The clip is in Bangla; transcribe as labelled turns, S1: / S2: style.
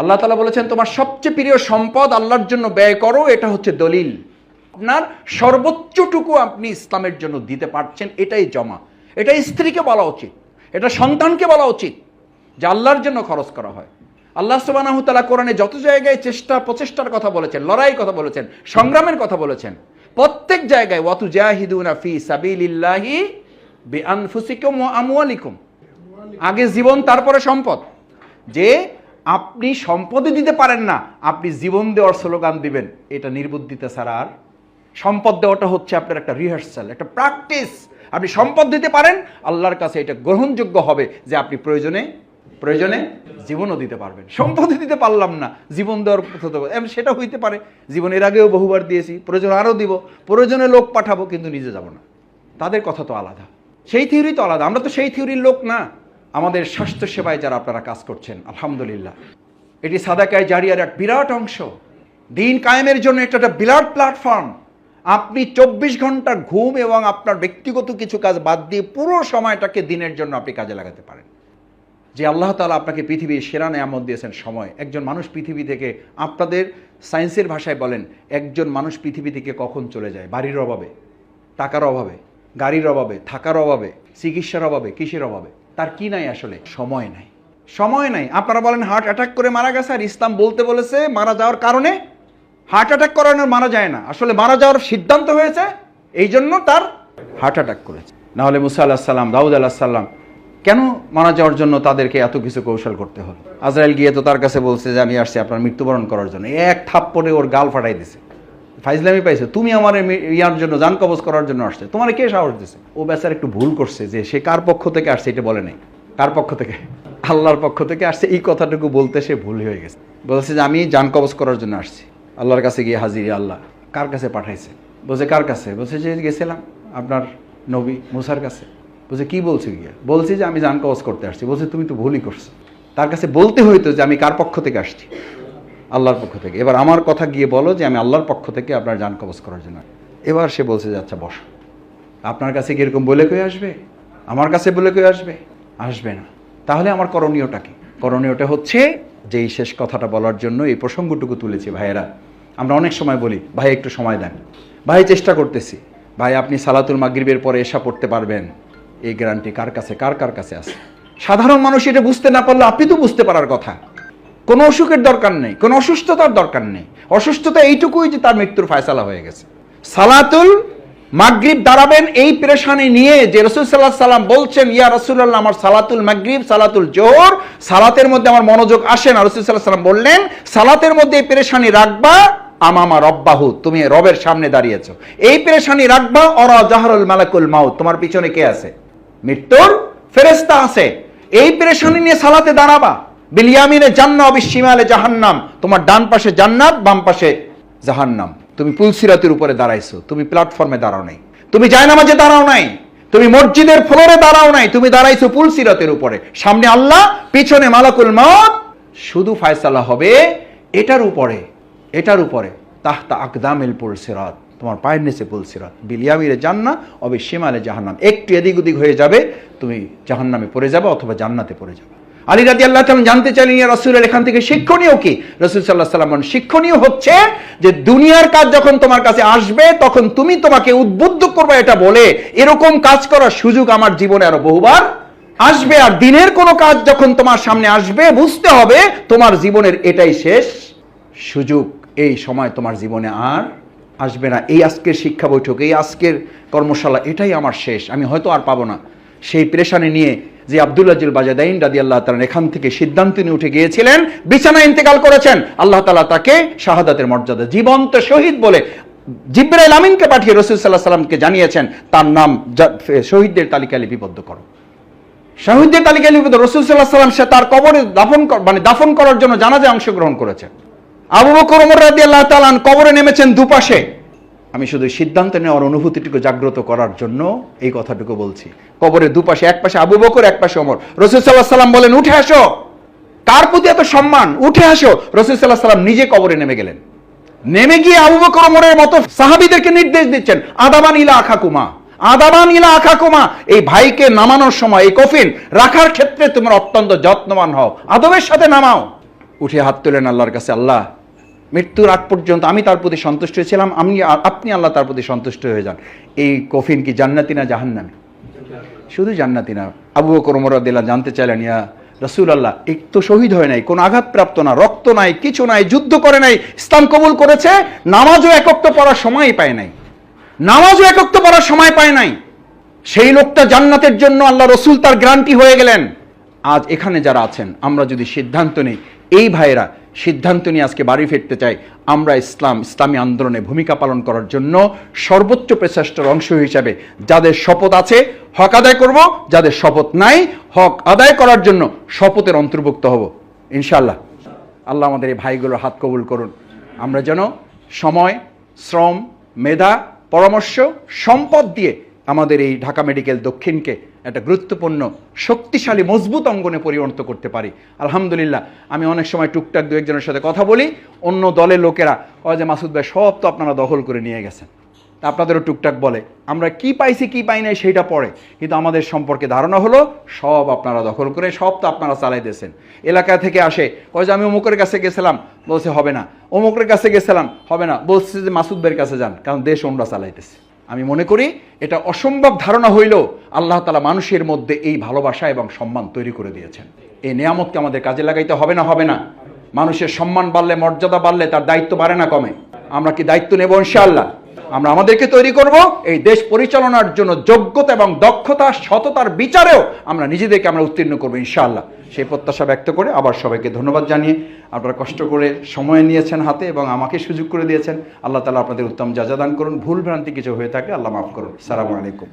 S1: আল্লাহ তালা বলেছেন, তোমার সবচেয়ে প্রিয় সম্পদ আল্লাহর জন্য ব্যয় করো, এটা হচ্ছে দলিল। আপনার সর্বোচ্চটুকু আপনি ইসলামের জন্য দিতে পারছেন, এটাই জমা। এটা স্ত্রীকে বলা উচিত, এটা সন্তানকে বলা উচিত যে আল্লাহর জন্য খরচ করা হয়। আল্লাহ সুবানাহু তালা কোরআনে যত জায়গায় চেষ্টা, প্রচেষ্টার কথা বলেছেন লড়াই কথা বলেছেন, সংগ্রামের কথা বলেছেন, প্রত্যেক জায়গায় ওয়াতু জাহিদুনা ফি সাবিলিল্লাহি বিআনফুসিকুম ওয়া আমওয়ালিকুম। আগে জীবন, তারপরে সম্পদ। যে আপনি সম্পদই দিতে পারেন না আপনি জীবন দেওয়ার স্লোগান দিবেন। এটা নির্বুদ্ধিতা ছাড়া আর সম্পদ দেওয়াটা হচ্ছে আপনার একটা রিহার্সাল একটা প্র্যাকটিস আপনি সম্পদ দিতে পারেন আল্লাহর কাছে এটা গ্রহণযোগ্য হবে যে আপনি প্রয়োজনে প্রয়োজনে জীবনও দিতে পারবেন। সম্পদই দিতে পারলাম না জীবন দেওয়ার কথা তো- এম, সেটা হইতে পারে জীবন এর আগেও বহুবার দিয়েছি প্রয়োজন আরও দিব প্রয়োজনে লোক পাঠাবো কিন্তু নিজে যাব না। তাদের কথা তো আলাদা। সেই থিওরি তো আলাদা আমরা তো সেই থিওরির লোক না। আমাদের স্বাস্থ্য সেবায় যারা আপনারা কাজ করছেন, আলহামদুলিল্লাহ। এটি সাদাকায় জারিয়ার এক বিরাট অংশ। দিন কায়েমের জন্য এটা একটা বিরাট প্ল্যাটফর্ম আপনি চব্বিশ ঘণ্টা ঘুম এবং আপনার ব্যক্তিগত কিছু কাজ বাদ দিয়ে পুরো সময়টাকে দিনের জন্য আপনি কাজে লাগাতে পারেন। যে আল্লাহ তালা আপনাকে পৃথিবীর সেরা নেয়ামত দিয়েছেন, সময়। একজন মানুষ পৃথিবী থেকে আপনাদের সায়েন্সের ভাষায় বলেন, একজন মানুষ পৃথিবী থেকে কখন চলে যায়? বাড়ির অভাবে, টাকার অভাবে, গাড়ির অভাবে, থাকার অভাবে, চিকিৎসার অভাবে, কিসের অভাবে? তার কি নাই আসলে? সময় নাই। সময় নাই। আপনারা বলেন হার্ট অ্যাটাক করে মারা গেছে আর ইসলাম বলতে বলেছে মারা যাওয়ার কারণে? হার্ট অ্যাটাক করানোর মারা যায় না। আসলে মারা যাওয়ার সিদ্ধান্ত হয়েছে, এই জন্য তার হার্ট অ্যাটাক করেছে। নাহলে মুসা আল্লাহ সাল্লাম দাউদ আল্লাহ সাল্লাম কেন মারা যাওয়ার জন্য তাদেরকে এত কিছু কৌশল করতে হলো? আজরাইল গিয়ে তো তার কাছে বলছে যে, আমি আসছি আপনার মৃত্যুবরণ করার জন্য। এক থাপ্পড়ে ওর গাল ফাটাই দিছে। ফাইজলামি পাইছে, তুমি আমার ইয়ার জন্য জান কবজ করার জন্য আসছে। তোমার কে সাহস দিছে? ও বেচার একটু ভুল করছে যে সে কার পক্ষ থেকে আসছে, এটা বলে নাই। কার পক্ষ থেকে? আল্লাহর পক্ষ থেকে আসছে। এই কথাটুকু বলতে সে ভুল হয়ে গেছে। বলছে যে, আমি জান কবজ করার জন্য আসছি। আল্লাহর কাছে গিয়ে হাজির আল্লাহ। কার কাছে পাঠাইছে? বলছে, কার কাছে? বলছে, যে গেছিলাম আপনার নবী মুসার কাছে। বলছে, কি বলছে গিয়া? বলছি যে, আমি জান কবজ করতে আসছি। বলছে, তুমি তো ভুলই করছ। তার কাছে বলতে হইতো যে, আমি কার পক্ষ থেকে আসছি? আল্লাহর পক্ষ থেকে। এবার আমার কথা গিয়ে বলো যে আমি আল্লাহর পক্ষ থেকে আপনার জান কবজ করার জন্য। এবার সে বলছে যে আচ্ছা বসো। আপনার কাছে কি এরকম বলে কয়ে আসবে? আমার কাছে বলে কয়ে আসবে? আসবে না। তাহলে আমার করণীয়টা কি? করণীয়টা হচ্ছে যে এই শেষ কথাটা বলার জন্য এই প্রসঙ্গটুকু তুলেছি ভাইয়েরা। আমরা অনেক সময় বলি, ভাই, একটু সময় দেন। ভাই, চেষ্টা করতেছি। ভাই, আপনি সালাতুল মাগরিবের পরে এসা পড়তে পারবেন। এই গ্যারান্টি কার কাছে? কার কার কাছে আছে? সাধারণ মানুষ এটা বুঝতে না পারলে আপনি তো বুঝতে পারার কথা। কোনো অসুখের দরকার নেই, কোনো অসুস্থতার দরকার নেই। অসুস্থতা এইটুকুই যে তার মৃত্যুর ফায়সালা হয়ে গেছে। সালাতুল মাগরিব দাঁড়াবেন এই পেরেশানি নিয়ে যে রসুল সাল্লাহ সাল্লাম বলছেন, ইয়া রসুল্লাহ আমার সালাতুল মাগরিব, সালাতুল জোহর, সালাতের মধ্যে আমার মনোযোগ আসে না। রসুল সাল্লাহ সাল্লাম বললেন, সালাতের মধ্যে এই পেরেশানি রাখবা, আমামা রব্বাহু, তুমি রবের সামনে দাঁড়িয়েছো। এই পেরেশানি রাখবা, অরা জাহরুল মালাকুল মাউত। তোমার পিছনে কে আছে? মৃত্যুর ফেরেস্তা আছে। এই পেরেশানি নিয়ে সালাতে দাঁড়াবা। বিলিয়ামিনে জান্না অবিসীমালে জাহান্নাম। তোমার ডান পাশে জান্নাত, বাম পাশে জাহান্নাম। তুমি পুলসিরাতের উপরে দাঁড়াইছো। তুমি প্ল্যাটফর্মে দাঁড়াও নাই। তুমি জায়নামাজে দাঁড়াও নাই। তুমি মসজিদের ফ্লোরে দাঁড়াও নাই। তুমি দাঁড়াইছো পুলসিরাতের উপরে। সামনে আল্লাহ, পিছনে মালাকুল মত শুধু ফায়সালা হবে এটার উপরে এটার উপরে। তাহতা আকদামিল পুলসিরাত তোমার পায়ের নিচে পুলসিরাত বিলিয়ামিরে জান্না অবে সীমালে জাহান্নাম। একটু এদিক ওদিক হয়ে যাবে, তুমি জাহান্নামে পড়ে যাবে অথবা জান্নাতে পড়ে যাবে। আলী রাজি আল্লাহ জানতে চাইলেন, ইয়া রাসূলের এখান থেকে শিক্ষণীয় কি? রাসূল আলাইহি সাল্লাম শিক্ষণীয় হচ্ছে যে দুনিয়ার কাজ যখন তোমার কাছে আসবে, তখন তুমি তোমাকে উদ্বুদ্ধ করবে এটা বলে, এরকম কাজ করার সুযোগ আমার জীবনে আরও বহুবার আসবে। আর দিনের কোনো কাজ যখন তোমার সামনে আসবে, বুঝতে হবে তোমার জীবনের এটাই শেষ সুযোগ। এই সময় তোমার জীবনে আর আসবে না। এই আজকের শিক্ষা বৈঠক, এই আজকের কর্মশালা, এটাই আমার শেষ। আমি হয়তো আর পাবো না। সেই প্রেশানে নিয়ে যে আব্দুল্লাজুল বাজাদাইন রাদি আল্লাহ তালা এখান থেকে সিদ্ধান্ত নিয়ে উঠে গিয়েছিলেন বিছানা ইন্তেকাল করেছেন। আল্লাহ তালা তাকে শাহাদাতের মর্যাদা, জীবন্ত শহীদ বলে জিব্রাইল আমিনকে পাঠিয়ে রসুল সাল্লাহ সাল্লামকে জানিয়েছেন, তার নাম শহীদদের তালিকায় লিপিবদ্ধ করো। শহীদদের তালিকায় লিপিবদ্ধ, রসুল সাল্লাহ সাল্লাম সে তার কবরে দাফন মানে দাফন করার জন্য জানাজে অংশগ্রহণ করেছেন। আবু বকর ওমর রাদিয়াল্লাহু তাআলা আনহু কবরে নেমেছেন দুপাশে। আমি শুধু সিদ্ধান্ত নেওয়ার অনুভূতিটুকু জাগ্রত করার জন্য এই কথাটুকু বলছি। কবরের দুপাশে, এক পাশে আবু বকর, এক পাশে ওমর। রসুল সাল্লাহ সাল্লাম বলেন, উঠে আসো। কার প্রতি এত সম্মান? উঠে আসো। রসুল সাল্লাহ সাল্লাম নিজে কবরে নেমে গেলেন। নেমে গিয়ে আবু বকর, ওমরের মতো সাহাবীদেরকে নির্দেশ দিচ্ছেন, আদাবান ইলা আখাকুমা, আদাবান ইলা আখাকুমা। এই ভাইকে নামানোর সময়, এই কফিন রাখার ক্ষেত্রে তোমরা অত্যন্ত যত্নবান হও। আদবের সাথে নামাও। উঠে হাত তোলেন আল্লাহর কাছে, আল্লাহ মৃত্যুর আগ পর্যন্ত আমি তার প্রতি সন্তুষ্ট হয়েছিলাম আমি আপনি আল্লাহ তার প্রতি সন্তুষ্ট হয়ে যান। এই কফিন কি জান্নাতি না জাহান্নামী? শুধু জান্নাতি না। আবু বকর দিল্লা জানতে চাইলেন, ইয়া রসুল আল্লাহ এই তো শহীদ হয় নাই, কোনো আঘাতপ্রাপ্ত না, রক্ত নাই, কিছু নাই, যুদ্ধ করে নাই, ইসলাম কবুল করেছে, নামাজও একক্ত পড়ার সময় পায় নাই। নামাজও একক্ত পড়ার সময় পায় নাই। সেই লোকটা জান্নাতের জন্য আল্লাহ রসুল তার গ্রান্টি হয়ে গেলেন। আজ এখানে যারা আছেন, আমরা যদি সিদ্ধান্ত নিই এই ভাইয়েরা সিদ্ধান্ত নিয়ে আজকে বাড়ি ফিরতে চাই। আমরা ইসলাম, ইসলামী আন্দোলনে ভূমিকা পালন করার জন্য সর্বোচ্চ প্রচেষ্টার অংশ হিসাবে যাদের শপথ আছে, হক আদায় করব। যাদের শপথ নাই, হক আদায় করার জন্য শপথের অন্তর্ভুক্ত হব। ইনশাল্লাহ আল্লাহ আমাদের এই ভাইগুলোর হাত কবুল করুন। আমরা যেন সময়, শ্রম, মেধা, পরামর্শ, সম্পদ দিয়ে আমাদের এই ঢাকা মেডিকেল দক্ষিণকে একটা গুরুত্বপূর্ণ, শক্তিশালী, মজবুত অঙ্গনে পরিণত করতে পারি। আলহামদুলিল্লাহ, আমি অনেক সময় টুকটাক দু একজনের সাথে কথা বলি, অন্য দলের লোকেরা কয় যে মাসুদ ভাই, সব তো আপনারা দখল করে নিয়ে গেছেন। আপনাদেরও টুকটাক বলে, আমরা কি পাইছি, কি পাই নাই সেইটা পড়ে কিন্তু আমাদের সম্পর্কে ধারণা হলো, সব আপনারা দখল করে, সব তো আপনারা চালাইতেছেন এলাকা থেকে আসে কয় যে আমি অমুকের কাছে গেছিলাম, বলছে, হবে না। অমুকের কাছে গেছিলাম, হবে না। বলছে যে, মাসুদ ভাইয়ের কাছে যান, কারণ দেশ ওমরা চালাইতেছে। আমি মনে করি এটা অসম্ভব ধারণা হইলেও আল্লাহ তালা মানুষের মধ্যে এই ভালোবাসা এবং সম্মান তৈরি করে দিয়েছেন। এই নিয়ামতকে আমাদের কাজে লাগাইতে হবে না হবে না। মানুষের সম্মান বাড়লে, মর্যাদা বাড়লে তার দায়িত্ব বাড়ে না কমে। আমরা কি দায়িত্ব নেব ইনশাআল্লাহ? আমরা আমাদেরকে তৈরি করব। এই দেশ পরিচালনার জন্য যোগ্যতা এবং দক্ষতা, সততার বিচারেও আমরা নিজেদেরকে আমরা উত্তীর্ণ করব ইনশাআল্লাহ। সেই প্রত্যাশা ব্যক্ত করে আবার সবাইকে ধন্যবাদ জানিয়ে আপনারা কষ্ট করে সময় নিয়েছেন হাতে এবং আমাকে সুযোগ করে দিয়েছেন। আল্লাহ তালা আপনাদের উত্তম যাজা দান করুন। ভুল ভ্রান্তি কিছু হয়ে থাকে আল্লাহ মাফ করুন। সালামু আলাইকুম।